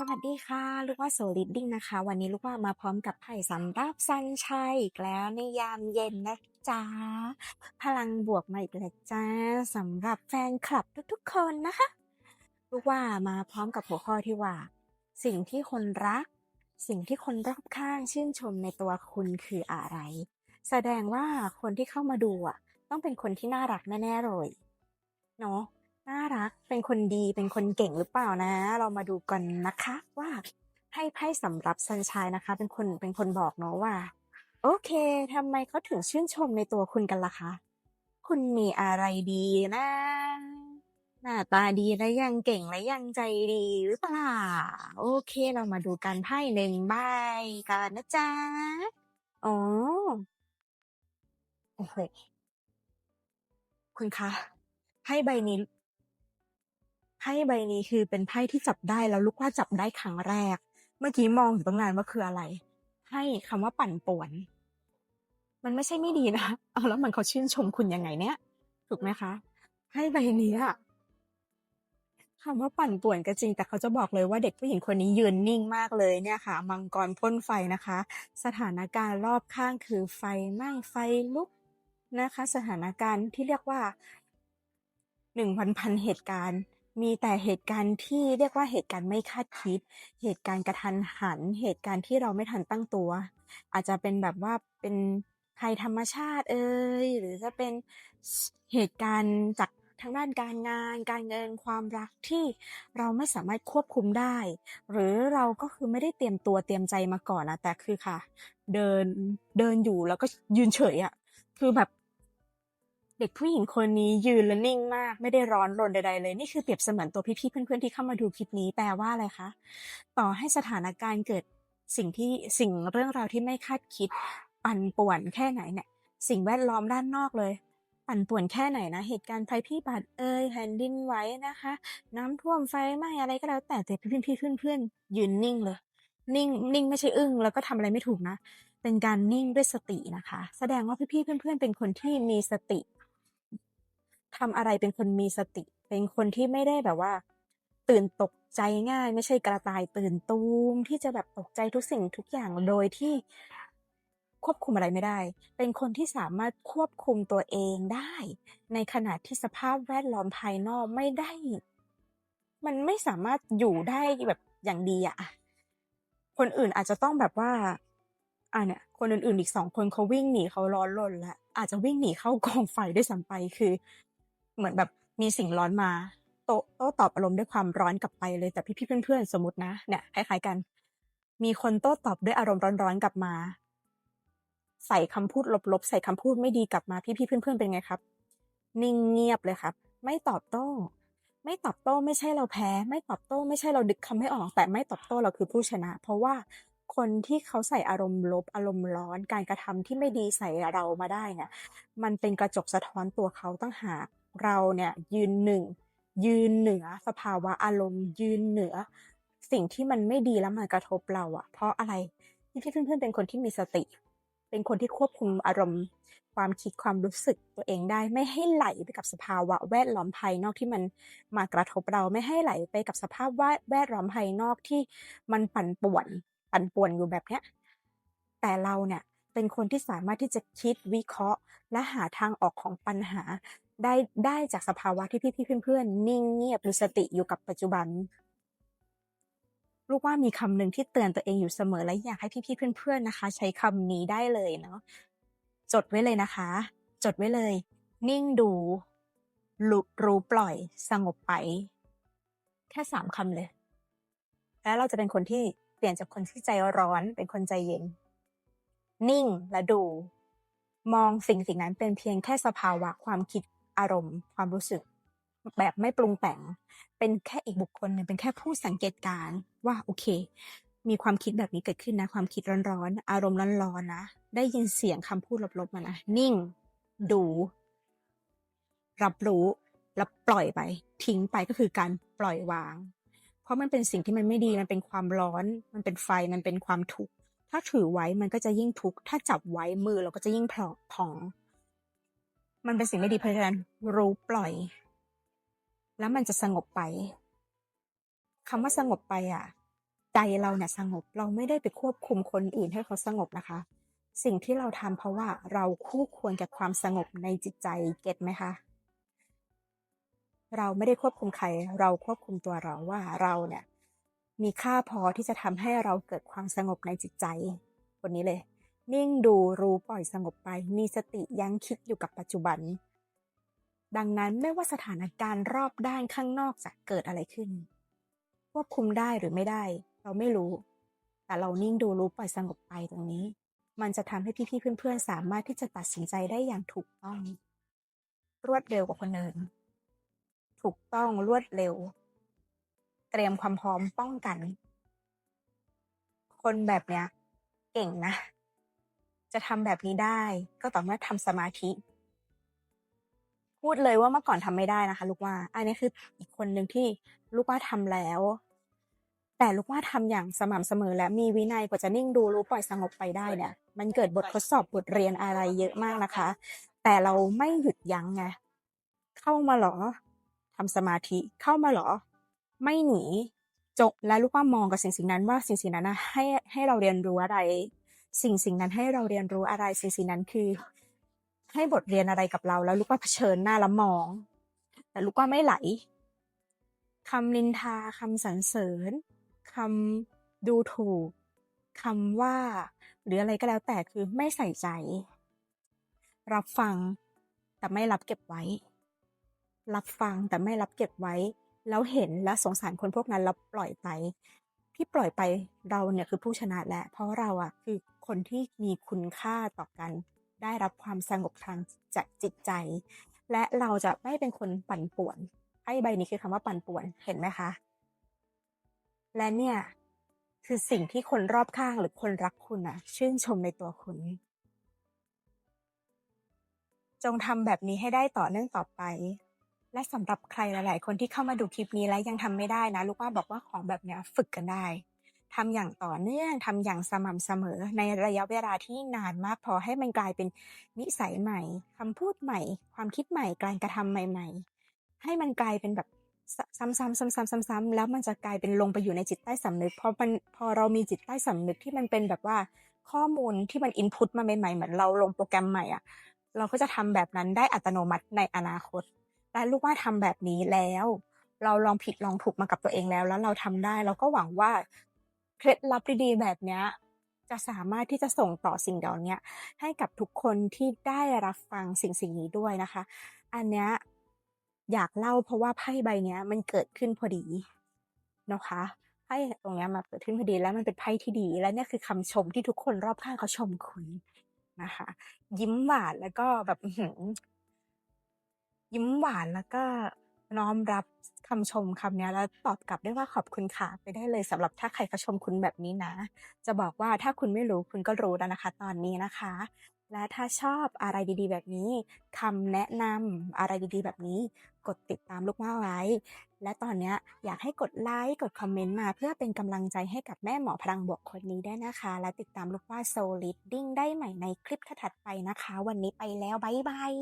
สวัสดีค่ะ ลูกว่าโซลิดดิ้งนะคะ วันนี้ลูกว่ามาพร้อมกับไพ่สำรับซันชัยอีกแล้วในยามเย็นนะจ๊ะ พลังบวกมาอีกแล้วจ้าสำหรับแฟนคลับทุกๆคนนะคะ ลูกว่ามาพร้อมกับหัวข้อที่ว่า สิ่งที่คนรัก สิ่งที่คนรอบข้างชื่นชมในตัวคุณคืออะไร แสดงว่าคนที่เข้ามาดูอะ ต้องเป็นคนที่น่ารักแน่ๆเลยเนาะ น่ารัก เป็นคนดี เป็นคนเก่งหรือเปล่านะ เรามาดูกันนะคะ ว่าให้ไพ่สำหรับซันชายนะคะ เป็นคนเป็นคนบอกเนาะว่า โอเคทำไมเขาถึงชื่นชมในตัวคุณกันล่ะคะ คุณมีอะไรดีนะ หน้าตาดีและยังเก่งและยังใจดีหรือเปล่า โอเค เรามาดูกันไพ่หนึ่งใบกันนะจ๊ะอ๋อโอ้โหคุณคะไพ่ใบนี้ พ่ใบนี้คือเป็นไพ่ที่จับได้แล้วลูกว่าจับได้ครั้งแรก เมื่อกี้มองอยู่ตั้งนานว่าคืออะไรไพ่คำว่าปั่นป่วน มันไม่ใช่ไม่ดีนะเอาแล้วมันเขาชื่นชมคุณยังไงเนี่ยถูกไหมคะไพ่ใบนี้อะคำว่าปั่นป่วนก็จริง แต่เขาจะบอกเลยว่าเด็กผู้หญิงคนนี้ยืนนิ่งมากเลยเนี่ยค่ะ มังกรพ่นไฟนะคะ สถานการณ์รอบข้างคือไฟไหม้ไฟลุกนะคะ สถานการณ์ที่เรียกว่าหนึ่งพันพันเหตุการณ์ มีแต่เหตุการณ์ที่เรียกว่าเหตุการณ์ไม่คาดคิด เหตุการณ์กระทันหัน เหตุการณ์ที่เราไม่ทันตั้งตัว อาจจะเป็นแบบว่าเป็นภัยธรรมชาติเอ่ยหรือจะเป็นเหตุการณ์จากทางด้านการงาน การเงินความรักที่เราไม่สามารถควบคุมได้ หรือเราก็คือไม่ได้เตรียมตัวเตรียมใจมาก่อนนะแต่คือค่ะ เดินเดินอยู่แล้วก็ยืนเฉยอะ่ะคือแบบ เด็กผู้หญิงคนนี้ยืนและนิ่งมาก ไม่ได้ร้อนรนใดๆเลย นี่คือเปรียบเสมือนตัวพี่ๆเพื่อนๆที่เข้ามาดูคลิปนี้แปลว่าอะไรคะ ต่อให้สถานการณ์เกิดสิ่งที่สิ่งเรื่องราวที่ไม่คาดคิด ปั่นป่วนแค่ไหนเนี่ย สิ่งแวดล้อมด้านนอกเลย ปั่นป่วนแค่ไหนนะ เหตุการณ์ภัยพิบัติเอ่ยแผ่นดินไหวนะคะ น้ำท่วมไฟไหม้อะไรก็แล้ว แต่แต่พี่พี่เพื่อนๆยืนนิ่งเลย นิ่งนิ่งไม่ใช่อึ้งแล้วก็ทำอะไรไม่ถูกนะเป็นการนิ่งด้วยสตินะคะ แสดงว่าพี่ๆเพื่อนๆเป็นคนที่มีสติ ทำอะไรเป็นคนมีสติ เป็นคนที่ไม่ได้แบบว่า ตื่นตกใจง่าย ไม่ใช่กระต่ายตื่นตูมที่จะแบบตกใจทุกสิ่งทุกอย่างโดยที่ควบคุมอะไรไม่ได้ เป็นคนที่สามารถควบคุมตัวเองได้ ในขณะที่สภาพแวดล้อมภายนอกไม่ได้ มันไม่สามารถอยู่ได้แบบอย่างดีอะคนอื่นอาจจะต้องแบบว่าอ่าเนี่ย คนอื่นๆอีกสองคนเขาวิ่งหนีเขาร้อนรนล้วอาจจะวิ่งหนีเข้ากองไฟได้วยซ้ำไปคือ เหมือนแบบมีสิ่งร้อนมาโตโต้ตอบอารมณ์ด้วยความร้อนกลับไปเลยแต่พี่ๆเพื่อนๆสมมตินะเนี่ยคล้ายๆกัน มีคนโต้ตอบด้วยอารมณ์ร้อนๆกลับมา ใส่คำพูดลบๆใส่คำพูดไม่ดีกลับมาพี่ๆเพื่อนๆเป็นไงครับ นิ่งเงียบเลยครับ ไม่ตอบโต้ ไม่ตอบโต้ไม่ใช่เราแพ้ ไม่ตอบโต้ ไม่ใช่เราดึกคำไม่ออก แต่ไม่ตอบโต้เราคือผู้ชนะ เพราะว่าคนที่เขาใส่อารมณ์ลบอารมณ์ร้อนการกระทำที่ไม่ดีใส่เรามาได้เนี่ยมันเป็นกระจกสะท้อนตัวเขาตั้งหาก เราเนี่ยยืนหนึ่งยืนเหนือสภาวะอารมณ์ ยืนเหนือ สิ่งที่มันไม่ดีแล้วมากระทบเราอะเพราะอะไรพี่เพื่อนๆเป็นคนที่มีสติ เป็นคนที่ควบคุมอารมณ์ ความคิดความรู้สึกตัวเองได้ ไม่ให้ไหลไปกับสภาวะแวดล้อมภายนอกที่มันมากระทบเราไม่ให้ไหลไปกับสภาพแวดล้อมภายนอกที่มันปั่นป่วนปั่นป่วนอยู่แบบเนี้ยแต่เราเนี่ยเป็นคนที่สามารถที่จะคิดวิเคราะห์ และหาทางออกของปัญหา ได้ได้จากสภาวะที่พี่ๆเพื่อนๆ นิ่งเงียบหรือสติอยู่กับปัจจุบัน ลูกว่ามีคำหนึ่งที่เตือนตัวเองอยู่เสมอและอยากให้พี่ๆเพื่อนๆนะคะ ใช้คำนี้ได้เลยเนาะจดไว้เลยนะคะ จดไว้เลย นิ่งดูรู้รู้ปล่อย สงบไป แค่สามคำเลย แล้วเราจะเป็นคนที่เปลี่ยนจากคนที่ใจร้อนเป็นคนใจเย็น นิ่งและดู มองสิ่งสิ่งนั้นเป็นเพียงแค่สภาวะความคิด อารมณ์ ความรู้สึก แบบไม่ปรุงแต่ง เป็นแค่อีกบุคคลหนึ่งเป็นแค่ผู้สังเกตการ์ว่าโอเค มีความคิดแบบนี้เกิดขึ้นนะ ความคิดร้อนๆอารมณ์ร้อนๆนะได้ยินเสียงคำพูดลบๆมานะนิ่ง ดู รับรู้แล้วปล่อยไป ทิ้งไปก็คือการปล่อยวาง เพราะมันเป็นสิ่งที่มันไม่ดีมันเป็นความร้อน มันเป็นไฟมันเป็นความทุกข์ถ้าถือไว้มันก็จะยิ่งทุกข์ถ้าจับไว้มือเราก็จะยิ่งพองพอง มันเป็นสิ่งไม่ดีเพราะฉะนั้นรู้ปล่อย แล้วมันจะสงบไปคำว่าสงบไปอะ ใจเราเนี่ยสงบเราไม่ได้ไปควบคุมคนอื่นให้เขาสงบนะคะ สิ่งที่เราทำเพราะว่าเราคู่ควรกับความสงบในจิตใจเก็ตไหมคะ?เราไม่ได้ควบคุมใคร เราควบคุมตัวเราว่าเราเนี่ย มีค่าพอที่จะทำให้เราเกิดความสงบในจิตใจบทนี้เลย นิ่งดูรู้ปล่อยสงบไป มีสติยังคิดอยู่กับปัจจุบัน ดังนั้นไม่ว่าสถานการณ์รอบด้านข้างนอกจะเกิดอะไรขึ้น ควบคุมได้หรือไม่ได้ เราไม่รู้ แต่เรานิ่งดูรู้ปล่อยสงบไปตรงนี้ มันจะทำให้พี่ๆเพื่อนๆ สามารถที่จะตัดสินใจได้อย่างถูกต้อง รวดเร็วกว่าคนอื่นถูกต้องรวดเร็ว เตรียมความพร้อมป้องกัน คนแบบเนี้ย เก่งนะ จะทำแบบนี้ได้ ก็ต่อเมื่อทำสมาธิ พูดเลยว่าเมื่อก่อนทำไม่ได้นะคะ ลูกว่า อันนี้คืออีกคนหนึ่งที่ลูกว่าทำแล้ว แต่ลูกว่าทำอย่างสม่ำเสมอและมีวินัยกว่าจะนิ่งดูรู้ปล่อยสงบไปได้เนี่ย มันเกิดบททดสอบบทเรียนอะไรเยอะมากนะคะ แต่เราไม่หยุดยั้งไงเข้ามาหรอทำสมาธิเข้ามาหรอ ไม่หนีจบและลูกว่ามองกับสิ่งสิ่งนั้นว่าสิ่งสิ่งนั้นนะให้ให้เราเรียนรู้อะไร สิ่งสิ่งนั้นให้เราเรียนรู้อะไรสิ่งสิ่งนั้นคือ ให้บทเรียนอะไรกับเรา แล้วลูกว่าเผชิญหน้าแล้วมอง แต่ลูกว่าไม่ไหลคำนินทาคำสรรเสริญคำดูถูกคำว่า หรืออะไรก็แล้วแต่คือไม่ใส่ใจ รับฟังแต่ไม่รับเก็บไว้ รับฟังแต่ไม่รับเก็บไว้ แล้วเห็นและสงสารคนพวกนั้นแล้วปล่อยไป ที่ปล่อยไปเราเนี่ยคือผู้ชนะแล้วเพราะเราอะคือคนที่มีคุณค่าต่อกัน ได้รับความสงบทางจากจิตใจ และเราจะไม่เป็นคนปั่นป่วนไพ่ใบนี้คือคำว่าปั่นป่วนเห็นไหมคะ?และเนี่ยคือสิ่งที่คนรอบข้างหรือคนรักคุณน่ะชื่นชมในตัวคุณ จงทำแบบนี้ให้ได้ต่อเนื่องต่อไป และสำหรับใครหลาย ๆ คนที่เข้ามาดูคลิปนี้และยังทำไม่ได้นะ ลูกว่าบอกว่าของแบบนี้ฝึกกันได้ทำอย่างต่อเนื่องทำอย่างสม่ำเสมอ ในระยะเวลาที่นานมากพอให้มันกลายเป็นนิสัยใหม่คำพูดใหม่ ความคิดใหม่การกระทำใหม่ ๆ ให้มันกลายเป็นแบบซ้ำๆซ้ำๆๆๆแล้วมันจะกลายเป็นลงไปอยู่ในจิตใต้สำนึกพอมันพอเรามีจิตใต้สำนึกที่มันเป็นแบบว่าข้อมูลที่มัน input มาใหม่ๆเหมือนเราลงโปรแกรมใหม่อะ เราก็จะทำแบบนั้นได้อัตโนมัติในอนาคต และลูกว่าทำแบบนี้แล้ว เราลองผิดลองถูกมากับตัวเองแล้ว แล้วเราทำได้เราก็หวังว่าเคล็ดลับดีๆแบบเนี้ยจะสามารถที่จะส่งต่อสิ่งเหล่านี้ให้กับทุกคนที่ได้รับฟังสิ่งสิ่งนี้ด้วยนะคะ อันเนี้ยอยากเล่าเพราะว่าไพ่ใบเนี้ย มันเกิดขึ้นพอดีนะคะไพ่ตรงเนี้ยมาเกิดขึ้นพอดีแล้วมันเป็นไพ่ที่ดี และนี่คือคำชมที่ทุกคนรอบข้างเขาชมคุณนะคะ ยิ้มหวานแล้วก็แบบ ยิ้มหวานแล้วก็น้อมรับคำชมคำนี้แล้วตอบกลับได้ว่า"ขอบคุณค่ะ"ไปได้เลยสำหรับถ้าใครเขาชมคุณแบบนี้นะ จะบอกว่าถ้าคุณไม่รู้คุณก็รู้แล้วนะคะ ตอนนี้นะคะ และถ้าชอบอะไรดี ๆ แบบนี้คำแนะนำอะไรดี ๆ แบบนี้ กดติดตามลูกว่าไว้ และตอนนี้อยากให้กดไลก์กดคอมเมนต์มาเพื่อเป็นกำลังใจให้กับแม่หมอพลังบวกคนนี้ได้นะคะ และติดตามลูกว่า Soul Reading ได้ใหม่ในคลิปถัดไปนะคะ วันนี้ไปแล้วบ๊ายบาย